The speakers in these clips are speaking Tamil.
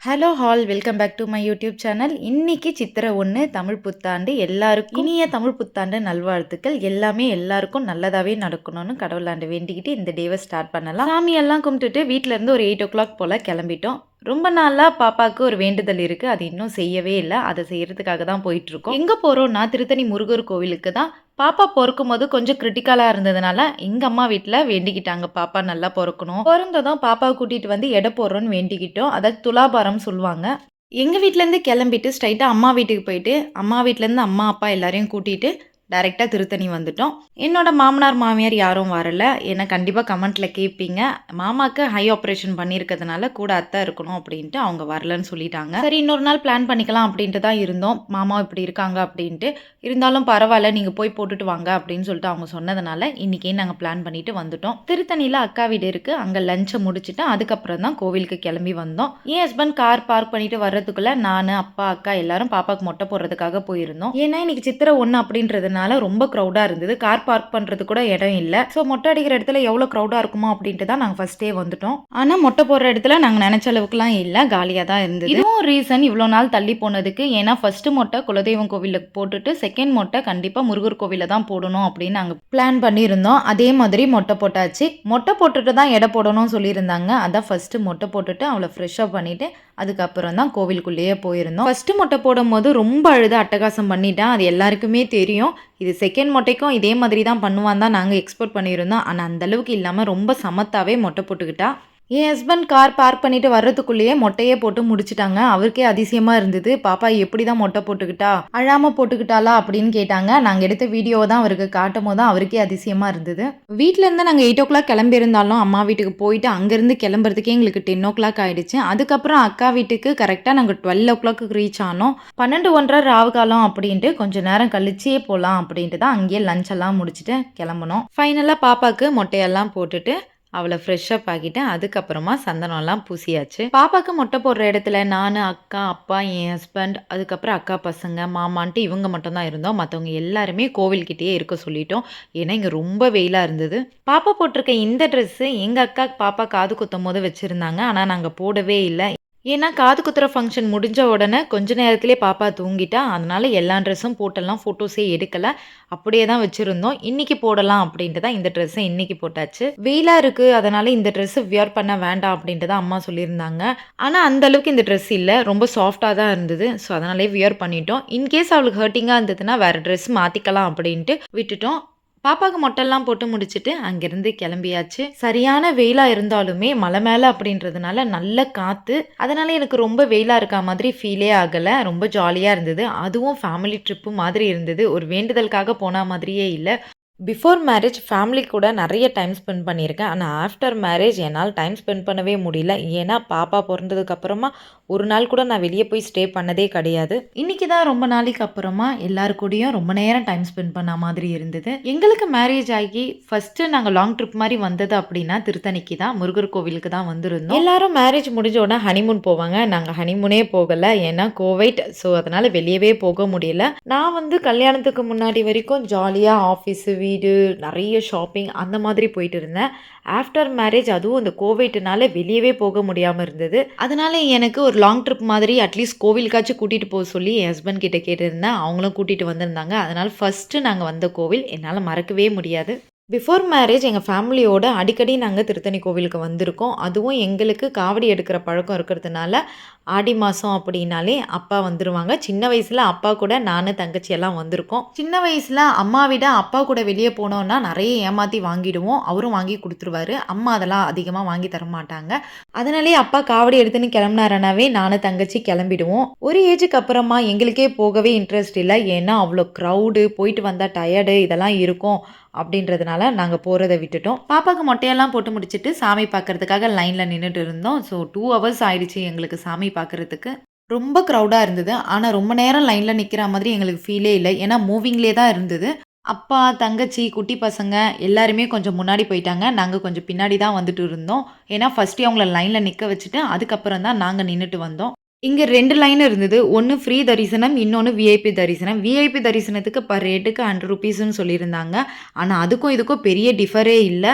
Hello all welcome back to my YouTube channel இன்னைக்கு சித்திரை ஒன்று தமிழ் புத்தாண்டு எல்லாருக்கும் இனிய தமிழ் புத்தாண்டு நல்வாழ்த்துக்கள். எல்லாமே எல்லாருக்கும் நல்லதாகவே நடக்கணும்னு கடவுளாண்டு வேண்டிக்கிட்டு இந்த டேவை ஸ்டார்ட் பண்ணலாம். சாமியெல்லாம் கும்பிட்டுட்டு வீட்டிலேருந்து இருந்து ஒரு எயிட் ஓ கிளாக் போல் கிளம்பிட்டோம். ரொம்ப நாளாக பாப்பாவுக்கு ஒரு வேண்டுதல் இருக்குது அது இன்னும் செய்யவே இல்லை. அதை செய்கிறதுக்காக தான் போயிட்டுருக்கோம் எங்கே போகிறோம்னா திருத்தணி முருகர் கோவிலுக்கு தான் பாப்பா பிறக்கும் போது கொஞ்சம் கிரிட்டிக்கலாக இருந்ததுனால எங்கள் அம்மா வீட்டில் வேண்டிக்கிட்டாங்க. பாப்பா நல்லா பிறக்கணும். பிறந்ததும் பாப்பாவை கூட்டிகிட்டு வந்து எடை போடுறோன்னு வேண்டிக்கிட்டோம். அதாவது துலாபாரம் சொல்லுவாங்க. எங்கள் வீட்டிலேருந்து கிளம்பிட்டு ஸ்ட்ரைட்டாக அம்மா வீட்டுக்கு போயிட்டு அம்மா வீட்டிலேருந்து அம்மா அப்பா எல்லாரையும் கூட்டிகிட்டு டைரெக்டாக திருத்தணி வந்துட்டோம். என்னோட மாமனார் மாமியார் யாரும் வரல. ஏன்னா கண்டிப்பாக கமெண்ட்டில் கேட்பீங்க மாமாக்கு ஹை ஆப்ரேஷன் பண்ணியிருக்கிறதுனால கூட அத்தை இருக்கணும் அப்படின்ட்டு அவங்க வரலன்னு சொல்லிட்டாங்க. சரி இன்னொரு நாள் பிளான் பண்ணிக்கலாம் அப்படின்ட்டு தான் இருந்தோம். மாமா இப்படி இருக்காங்க அப்படின்ட்டு. இருந்தாலும் பரவாயில்ல நீங்கள் போய் போட்டுட்டு வாங்க அப்படின்னு சொல்லிட்டு அவங்க சொன்னதுனால இன்றைக்கே நாங்கள் பிளான் பண்ணிட்டு வந்துட்டோம். திருத்தணியில் அக்கா வீடு இருக்குது அங்கே லஞ்சை முடிச்சுட்டு அதுக்கப்புறம் தான் கோவிலுக்கு கிளம்பி வந்தோம். என் ஹஸ்பண்ட் கார் பார்க் பண்ணிட்டு வர்றதுக்குள்ளே நான் அப்பா அக்கா எல்லாரும் பாப்பாவுக்கு மொட்டை போடுறதுக்காக போயிருந்தோம். ஏன்னா இன்னைக்கு சித்திரை ஒன்று அப்படின்றதுனால ரொம்ப க்ரௌடாக இருந்தது. கார் பார்க் பண்ணுறது கூட இடம் இல்லை. ஸோ மொட்டை அடிக்கிற இடத்துல எவ்வளோ க்ரௌடாக இருக்குமோ அப்படின்ட்டு தான் நாங்கள் ஃபஸ்ட்டே வந்துட்டோம். ஆனால் மொட்டை போடுற இடத்துல நாங்கள் நினச்ச அளவுக்குலாம் இல்லை. காலியாக தான் இருந்தது. இதுவும் ரீசன் இவ்வளோ நாள் தள்ளி போனதுக்கு. ஏன்னா ஃபஸ்ட்டு மொட்டை குலதெய்வம் கோவிலுக்கு போட்டுட்டு செகண்ட் மொட்டை கண்டிப்பாக முருகர் கோவிலில் தான் போடணும் அப்படின்னு நாங்கள் பிளான் பண்ணியிருந்தோம். அதே மாதிரி மொட்டை போட்டாச்சு. மொட்டை போட்டுட்டு தான் எடை போடணும்னு சொல்லியிருந்தாங்க. அதான் ஃபஸ்ட்டு மொட்டை போட்டுட்டு அவளை ஃப்ரெஷ்ஷாக பண்ணிட்டு அதுக்கப்புறம் தான் கோவிலுக்குள்ளேயே போயிருந்தோம். ஃபஸ்ட்டு மொட்டை போடும்போது ரொம்ப அழுது அட்டகாசம் பண்ணிட்டேன். அது எல்லாருக்குமே தெரியும். இது செகண்ட் மொட்டைக்கும் இதே மாதிரி தான் பண்ணுவான் தான் நாங்கள் எக்ஸ்போர்ட் பண்ணியிருந்தோம். ஆனால் அந்தளவுக்கு இல்லாமல் ரொம்ப சமத்தாகவே மொட்டை போட்டுக்கிட்டா. என் ஹஸ்பண்ட் கார் பார்க் பண்ணிட்டு வர்றதுக்குள்ளேயே மொட்டையே போட்டு முடிச்சிட்டாங்க. அவருக்கே அதிசயமா இருந்தது. பாப்பா எப்படி தான் மொட்டை போட்டுக்கிட்டா? அழாம போட்டுக்கிட்டாளா? அப்படின்னு கேட்டாங்க. நாங்கள் எடுத்த வீடியோவை தான் அவருக்கு காட்டும் போது தான் அவருக்கே அதிசயமா இருந்தது. வீட்ல இருந்து நாங்கள் எயிட் ஓ கிளாக் கிளம்பியிருந்தாலும் அம்மா வீட்டுக்கு போயிட்டு அங்கேருந்து கிளம்புறதுக்கே எங்களுக்கு டென் ஓ கிளாக் ஆயிடுச்சு. அதுக்கப்புறம் அக்கா வீட்டுக்கு கரெக்டாக நாங்கள் டுவெல் ஓ கிளாக்கு ரீச் ஆனோம். பன்னெண்டு ஒன்றரை ராவுகாலம் அப்படின்ட்டு கொஞ்சம் நேரம் கழிச்சே போகலாம் அப்படின்ட்டு தான் அங்கேயே லஞ்ச் எல்லாம் முடிச்சுட்டு கிளம்பணும் ஃபைனலாக பாப்பாக்கு மொட்டையெல்லாம் போட்டுட்டு அவளை ஃப்ரெஷ்ஷப் ஆகிட்டேன் அதுக்கப்புறமா சந்தனம்லாம் பூசியாச்சு. பாப்பாக்கு மொட்டை போடுற இடத்துல நான் அக்கா அப்பா என் ஹஸ்பண்ட் அதுக்கப்புறம் அக்கா பசங்க மாமான்ட்டு இவங்க மட்டும்தான் இருந்தோம். மற்றவங்க எல்லாருமே கோவில்கிட்டயே இருக்க சொல்லிட்டோம். ஏன்னா இங்கே ரொம்ப வெயிலாக இருந்தது. பாப்பா போட்டிருக்க இந்த ட்ரெஸ்ஸு எங்கள் அக்கா பாப்பா காது குத்தும் போது வச்சுருந்தாங்க. ஆனால் நாங்கள் போடவே இல்லை. ஏன்னா காது குத்துற ஃபங்க்ஷன் முடிஞ்ச உடனே கொஞ்ச நேரத்திலே பாப்பா தூங்கிட்டா. அதனால எல்லா ட்ரெஸ்ஸும் போட்டெல்லாம் ஃபோட்டோஸே எடுக்கலை. அப்படியே தான் வச்சுருந்தோம். இன்னைக்கு போடலாம் அப்படின்ட்டு தான் இந்த ட்ரெஸ்ஸை இன்னைக்கு போட்டாச்சு. வெயிலாக இருக்குது அதனால இந்த ட்ரெஸ்ஸு வியர் பண்ண வேண்டாம் அப்படின்ட்டு தான் அம்மா சொல்லியிருந்தாங்க. ஆனால் அந்த அளவுக்கு இந்த ட்ரெஸ் இல்லை. ரொம்ப சாஃப்டாக தான் இருந்தது. ஸோ அதனாலே வியர் பண்ணிட்டோம். இன்கேஸ் அவளுக்கு ஹர்ட்டிங்காக இருந்ததுன்னா வேறு ட்ரெஸ் மாற்றிக்கலாம் அப்படின்ட்டு விட்டுட்டோம். பாப்பாவுக்கு மொட்டெல்லாம் போட்டு முடிச்சுட்டு அங்கேருந்து கிளம்பியாச்சு. சரியான வெயிலாக இருந்தாலுமே மலை மேலே அப்படின்றதுனால நல்ல காற்று அதனால எனக்கு ரொம்ப வெயிலாக இருக்க மாதிரி ஃபீலே ஆகலை. ரொம்ப ஜாலியாக இருந்தது. அதுவும் ஃபேமிலி ட்ரிப்பு மாதிரி இருந்தது. ஒரு வேண்டுதலுக்காக போன மாதிரியே இல்லை. பிஃபோர் மேரேஜ் ஃபேமிலி கூட நிறைய டைம் ஸ்பெண்ட் பண்ணியிருக்கேன். ஆனால் ஆஃப்டர் மேரேஜ் என்னால் டைம் ஸ்பெண்ட் பண்ணவே முடியல. ஏன்னா பாப்பா பிறந்ததுக்கப்புறமா ஒரு நாள் கூட நான் வெளியே போய் ஸ்டே பண்ணதே கிடையாது. இன்னைக்கு தான் ரொம்ப நாளைக்கு அப்புறமா எல்லாரு கூடயும் ரொம்ப நேரம் டைம் ஸ்பெண்ட் பண்ண மாதிரி இருந்தது. எங்களுக்கு மேரேஜ் ஆகி ஃபர்ஸ்ட் நாங்கள் லாங் ட்ரிப் மாதிரி வந்தது அப்படின்னா திருத்தணிக்கு தான் முருகர் கோவிலுக்கு தான் வந்திருந்தோம். எல்லாரும் மேரேஜ் முடிஞ்ச உடனே ஹனிமூன் போவாங்க. நாங்கள் ஹனிமூனே போகலை. ஏன்னா கோவைட் ஸோ அதனால வெளியவே போக முடியல. நான் வந்து கல்யாணத்துக்கு முன்னாடி வரைக்கும் ஜாலியாக ஆஃபீஸு வீடு நிறைய ஷாப்பிங் அந்த மாதிரி போயிட்டு இருந்தேன். ஆஃப்டர் மேரேஜ் அதுவும் இந்த கோவிட்னால வெளியவே போக முடியாமல் இருந்தது. அதனால எனக்கு ஒரு லாங் ட்ரிப் மாதிரி அட்லீஸ்ட் கோவிலுக்காச்சும் கூட்டிகிட்டு போக சொல்லி என் ஹஸ்பண்ட் கிட்ட கேட்டிருந்தேன். அவங்களும் கூட்டிகிட்டு வந்திருந்தாங்க. அதனால் ஃபஸ்ட்டு நாங்கள் வந்த கோவில் என்னால் மறக்கவே முடியாது. பிஃபோர் மேரேஜ் எங்கள் ஃபேமிலியோட அடிக்கடி நாங்கள் திருத்தணி கோவிலுக்கு வந்திருக்கோம். அதுவும் எங்களுக்கு காவடி எடுக்கிற பழக்கம் இருக்கிறதுனால ஆடி மாதம் அப்படின்னாலே அப்பா வந்துடுவாங்க சின்ன வயசில் அப்பா கூட நான் தங்கச்சி எல்லாம் வந்திருக்கோம். சின்ன வயசில் அம்மா விட அப்பா கூட வெளியே போனோன்னா நிறைய ஏமாற்றி வாங்கிடுவோம். அவரும் வாங்கி கொடுத்துருவாரு. அம்மா அதெல்லாம் அதிகமாக வாங்கி தர மாட்டாங்க. அதனாலே அப்பா காவடி எடுத்துன்னு கிளம்புனாரனாவே நானும் தங்கச்சி கிளம்பிடுவோம். ஒரு ஏஜுக்கு அப்புறமா எங்களுக்கே போகவே இன்ட்ரெஸ்ட் இல்லை. ஏன்னா அவ்வளோ க்ரௌடு போயிட்டு வந்தால் டயர்டு இதெல்லாம் இருக்கும் அப்படின்றதுனால நாங்கள் போகிறத விட்டுட்டோம். பாப்பாவுக்கு மொட்டையெல்லாம் போட்டு முடிச்சுட்டு சாமி பார்க்கறதுக்காக லைனில் நின்றுட்டு இருந்தோம். ஸோ டூ ஹவர்ஸ் ஆயிடுச்சு எங்களுக்கு சாமி பார்க்குறதுக்கு ரொம்ப க்ரௌடாக இருந்தது. ஆனால் ரொம்ப நேரம் லைனில் நிற்கிற மாதிரி எங்களுக்கு ஃபீலே இல்லை. ஏன்னா மூவிங்லேயே தான் இருந்தது. அப்பா தங்கச்சி குட்டி பசங்க எல்லாருமே கொஞ்சம் முன்னாடி போயிட்டாங்க. நாங்கள் கொஞ்சம் பின்னாடி தான் வந்துட்டு இருந்தோம். ஏன்னா ஃபஸ்ட்டு அவங்கள லைனில் நிற்க வச்சுட்டு அதுக்கப்புறம் தான் நாங்கள் நின்றுட்டு வந்தோம். இங்கே ரெண்டு லைன் இருந்தது. ஒன்று ஃப்ரீ தரிசனம் இன்னொன்று விஐபி தரிசனம். விஐபி தரிசனத்துக்கு பர் ரேட்டுக்கு ஹண்ட்ரட் ருபீஸ்னு சொல்லியிருந்தாங்க. ஆனால் அதுக்கும் இதுக்கும் பெரிய டிஃபரே இல்லை.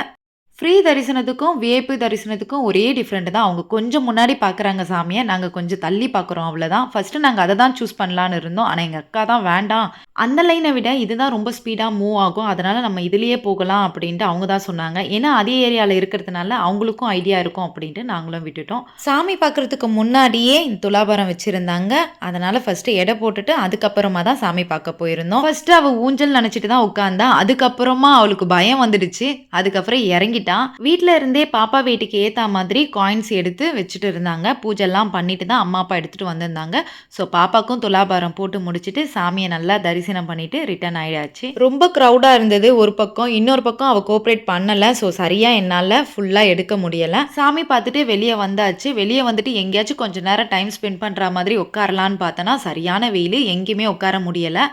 ஃப்ரீ தரிசனத்துக்கும் விஐபி தரிசனத்துக்கும் ஒரே டிஃப்ரெண்ட் தான். அவங்க கொஞ்சம் முன்னாடி பார்க்குறாங்க சாமியை நாங்கள் கொஞ்சம் தள்ளி பார்க்குறோம் அவ்வளோதான் ஃபஸ்ட்டு நாங்கள் அதை தான் சூஸ் பண்ணலான்னு இருந்தோம். ஆனால் எங்கள் அக்கா தான் வேண்டாம். அந்த லைனை விட இதுதான் ரொம்ப ஸ்பீடாக மூவ் ஆகும். அதனால் நம்ம இதுலேயே போகலாம் அப்படின்ட்டு அவங்க தான் சொன்னாங்க. ஏன்னா அதே ஏரியாவில் இருக்கிறதுனால அவங்களுக்கும் ஐடியா இருக்கும் அப்படின்ட்டு நாங்களும் விட்டுட்டோம். சாமி பார்க்குறதுக்கு முன்னாடியே இந்த துலாபாரம் வச்சுருந்தாங்க. அதனால் ஃபஸ்ட்டு எடை போட்டுட்டு அதுக்கப்புறமா தான் சாமி பார்க்க போயிருந்தோம். ஃபஸ்ட்டு அவள் ஊஞ்சல் நினச்சிட்டு தான் உட்காந்தா. அதுக்கப்புறமா அவளுக்கு பயம் வந்துடுச்சு. அதுக்கப்புறம் இறங்கிட்டு இறங்கிட்டான் வீட்டில் இருந்தே பாப்பா வீட்டுக்கு ஏற்ற மாதிரி காயின்ஸ் எடுத்து வச்சுட்டு இருந்தாங்க. பூஜைலாம் பண்ணிட்டு தான் அம்மா அப்பா எடுத்துகிட்டு வந்திருந்தாங்க. ஸோ பாப்பாக்கும் துலாபாரம் போட்டு முடிச்சுட்டு சாமியை நல்லா தரிசனம் பண்ணிட்டு ரிட்டர்ன் ஆயிடாச்சு. ரொம்ப க்ரௌடாக இருந்தது ஒரு பக்கம். இன்னொரு பக்கம் அவள் கோஆப்ரேட் பண்ணலை. ஸோ சரியாக என்னால் ஃபுல்லாக எடுக்க முடியலை. சாமி பார்த்துட்டு வெளியே வந்தாச்சு. வெளியே வந்துட்டு எங்கேயாச்சும் கொஞ்ச நேரம் டைம் ஸ்பெண்ட் பண்ணுற மாதிரி உட்காரலான்னு பார்த்தோன்னா சரியான வெயில். எங்கேயுமே உட்கார முடியலை.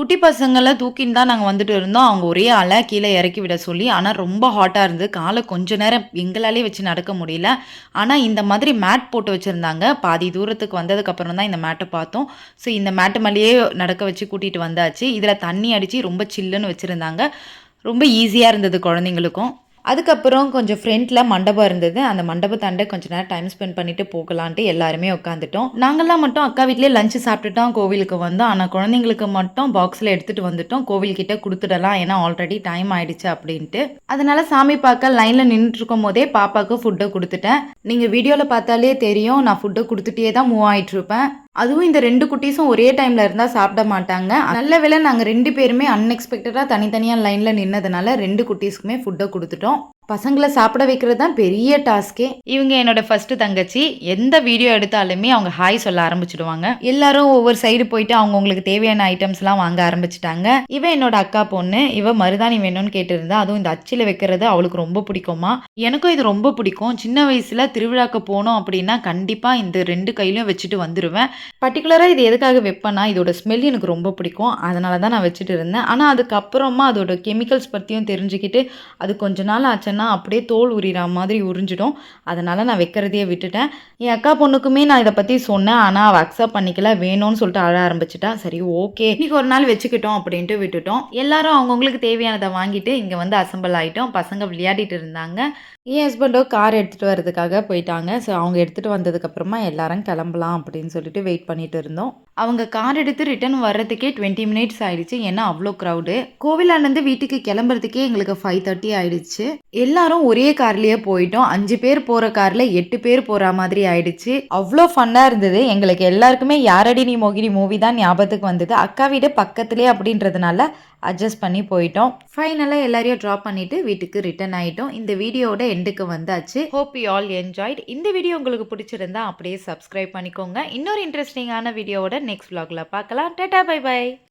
குட்டி பசங்களை தூக்கின்னு தான் நாங்கள் வந்துட்டு இருந்தோம். அவங்க ஒரே அலை கீழே இறக்கி விட சொல்லி ஆனால் ரொம்ப ஹாட்டாக இருந்து காலை கொஞ்ச நேரம் எங்களாலே வச்சு நடக்க முடியல. ஆனால் இந்த மாதிரி மேட் போட்டு வச்சுருந்தாங்க. பாதி தூரத்துக்கு வந்ததுக்கப்புறம் தான் இந்த மேட்டை பார்த்தோம். ஸோ இந்த மேட்டு மேலேயே நடக்க வச்சு கூட்டிகிட்டு வந்தாச்சு. இதில் தண்ணி அடித்து ரொம்ப சில்லுன்னு வச்சுருந்தாங்க. ரொம்ப ஈஸியாக இருந்தது குழந்தைங்களுக்கும். அதுக்கப்புறம் கொஞ்சம் ஃப்ரண்ட்டில் மண்டபம் இருந்தது. அந்த மண்டபத்தாண்ட கொஞ்ச நேரம் டைம் ஸ்பெண்ட் பண்ணிட்டு போகலான்ட்டு எல்லாருமே உட்காந்துட்டோம் நாங்கள்லாம் மட்டும் அக்கா வீட்லேயே லஞ்சு சாப்பிட்டுட்டோம் கோவிலுக்கு வந்தோம். ஆனால் குழந்தைங்களுக்கு மட்டும் பாக்ஸில் எடுத்துகிட்டு வந்துட்டோம். கோவில்கிட்ட கொடுத்துடலாம். ஏன்னா ஆல்ரெடி டைம் ஆயிடுச்சு அப்படின்ட்டு. அதனால சாமி பார்க்க லைனில் நின்றுட்டு இருக்கும் போதே பாப்பாவுக்கு ஃபுட்டை கொடுத்துட்டேன். நீங்கள் வீடியோவில் பார்த்தாலே தெரியும். நான் ஃபுட்டை கொடுத்துட்டே தான் மூவ் ஆகிட்டு இருப்பேன் அதுவும் இந்த ரெண்டு குட்டீஸும் ஒரே டைம்ல இருந்தால் சாப்பிட மாட்டாங்க. நல்ல வேலை நாங்கள் ரெண்டு பேருமே அன்எக்ஸ்பெக்டடாக தனித்தனியாக லைனில் நின்னதுனால ரெண்டு குட்டீஸ்க்குமே ஃபுட்டை கொடுத்துட்டோம். பசங்களை சாப்பிட வைக்கிறது தான் பெரிய டாஸ்கே இவங்க என்னோட ஃபர்ஸ்ட் தங்கச்சி எந்த வீடியோ எடுத்தாலுமே அவங்க ஹாய் சொல்ல ஆரம்பிச்சிடுவாங்க. எல்லாரும் ஒவ்வொரு சைடு போயிட்டு அவங்கவுங்களுக்கு தேவையான ஐட்டம்ஸ்லாம் வாங்க ஆரம்பிச்சிட்டாங்க. இவ என்னோட அக்கா பொண்ணு இவ மருதாணி வேணும்னு கேட்டிருந்தா அதுவும் இந்த அச்சில் வைக்கிறது அவளுக்கு ரொம்ப பிடிக்குமா? எனக்கும் இது ரொம்ப பிடிக்கும். சின்ன வயசுல திருவிழாக்கு போனோம் அப்படின்னா கண்டிப்பா இந்த ரெண்டு கையிலும் வச்சுட்டு வந்துடுவேன் பர்டிகுலராக இது எதுக்காக வைப்பேன்னா இதோட ஸ்மெல் எனக்கு ரொம்ப பிடிக்கும். அதனால தான் நான் வச்சுட்டு இருந்தேன். ஆனால் அதுக்கப்புறமா அதோட கெமிக்கல்ஸ் பற்றியும் தெரிஞ்சுக்கிட்டு அது கொஞ்ச நாள் ஆச்சுன்னா அப்படியே தோல் உரிகிற மாதிரி உறிஞ்சிடும். அதனால் நான் வைக்கிறதையே விட்டுட்டேன். என் அக்கா பொண்ணுக்குமே நான் இதை பற்றி சொன்னேன். ஆனால் அவள் அக்செப்ட் பண்ணிக்கல. வேணும்னு சொல்லிட்டு அழ ஆரம்பிச்சிட்டா. சரி ஓகே. இன்றைக்கி ஒரு நாள் வச்சுக்கிட்டோம் அப்படின்ட்டு விட்டுட்டோம். எல்லாரும் அவங்கவுங்களுக்கு தேவையானதை வாங்கிட்டு இங்கே வந்து அசம்பிள் ஆகிட்டோம் பசங்க விளையாடிட்டு இருந்தாங்க. என் ஹஸ்பண்டோ கார் எடுத்துகிட்டு வரதுக்காக போயிட்டாங்க. ஸோ அவங்க எடுத்துகிட்டு வந்ததுக்கப்புறமா எல்லாரும் கிளம்பலாம் அப்படின்னு சொல்லிட்டு வெயிட் பண்ணிட்டு இருந்தோம். அவங்க கார் எடுத்து ரிட்டர்ன் வர்றதுக்கே டுவெண்ட்டி மினிட்ஸ் ஆயிடுச்சு. ஏன்னா அவ்வளோ க்ரௌடு கோவிலானந்து வீட்டுக்கு கிளம்புறதுக்கே எங்களுக்கு ஃபைவ் தேர்ட்டி ஆயிடுச்சு. எல்லாரும் ஒரே கார்லயே போயிட்டோம். அஞ்சு பேர் போற கார்ல எட்டு பேர் போற மாதிரி ஆயிடுச்சு. அவ்வளோ ஃபன்னா இருந்தது. எங்களுக்கு எல்லாருக்குமே யாரடி நீ மோகினி மூவி தான் ஞாபகத்துக்கு வந்தது. அக்கா வீடு பக்கத்துலேயே அப்படின்றதுனால அட்ஜஸ்ட் பண்ணி போயிட்டோம். ஃபைனலாக எல்லாரையும் ட்ராப் பண்ணிட்டு வீட்டுக்கு ரிட்டர்ன் ஆயிட்டோம். இந்த வீடியோட எண்டுக்கு வந்தாச்சு. ஹோப் யூ ஆல் என்ஜாய்ட் இந்த வீடியோ உங்களுக்கு பிடிச்சிருந்தா அப்படியே சப்ஸ்கிரைப் பண்ணிக்கோங்க. இன்னொரு இன்ட்ரெஸ்டிங்கான வீடியோவோட நெக்ஸ்ட் vlogல பார்க்கலாம். Data by by